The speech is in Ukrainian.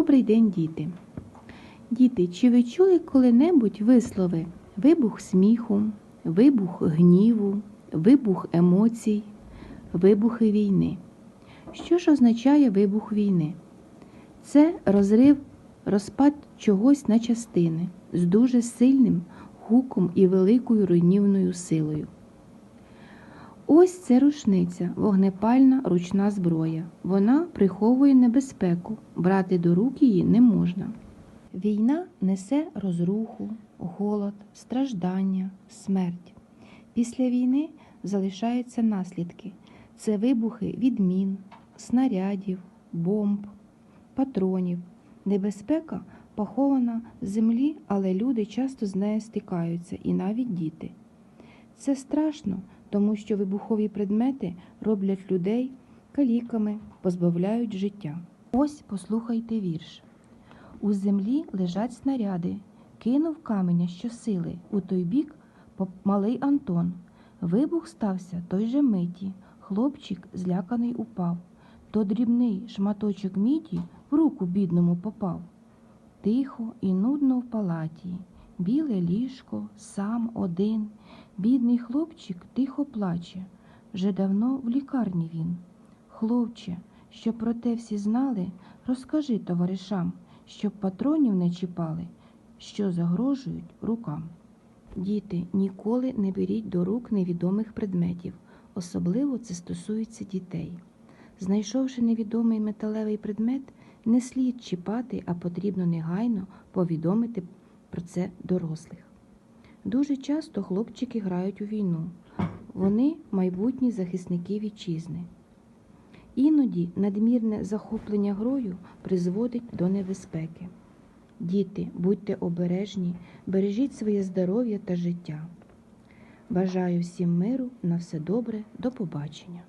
Добрий день, діти. Діти, чи ви чули коли-небудь вислови вибух сміху, вибух гніву, вибух емоцій, вибухи війни? Що ж означає вибух війни? Це розрив, розпад чогось на частини з дуже сильним гуком і великою руйнівною силою. Ось це рушниця, вогнепальна ручна зброя. Вона приховує небезпеку, брати до рук її не можна. Війна несе розруху, голод, страждання, смерть. Після війни залишаються наслідки це вибухи від мін, снарядів, бомб, патронів. Небезпека похована в землі, але люди часто з нею стикаються, і навіть діти. Це страшно, тому що вибухові предмети роблять людей каліками, позбавляють життя. Ось послухайте вірш. У землі лежать снаряди, кинув каменя щосили. У той бік малий Антон. Вибух стався той же миті. Хлопчик зляканий упав. То дрібний шматочок міді в руку бідному попав. Тихо і нудно в палаті, біле ліжко, сам один. Бідний хлопчик тихо плаче. Вже давно в лікарні він. Хлопче, щоб про те всі знали, розкажи товаришам, щоб патронів не чіпали, що загрожують рукам. Діти, ніколи не беріть до рук невідомих предметів, особливо це стосується дітей. Знайшовши невідомий металевий предмет, не слід чіпати, а потрібно негайно повідомити про це дорослих. Дуже часто хлопчики грають у війну. Вони майбутні захисники вітчизни. Іноді надмірне захоплення грою призводить до небезпеки. Діти, будьте обережні, бережіть своє здоров'я та життя. Бажаю всім миру, на все добре, до побачення.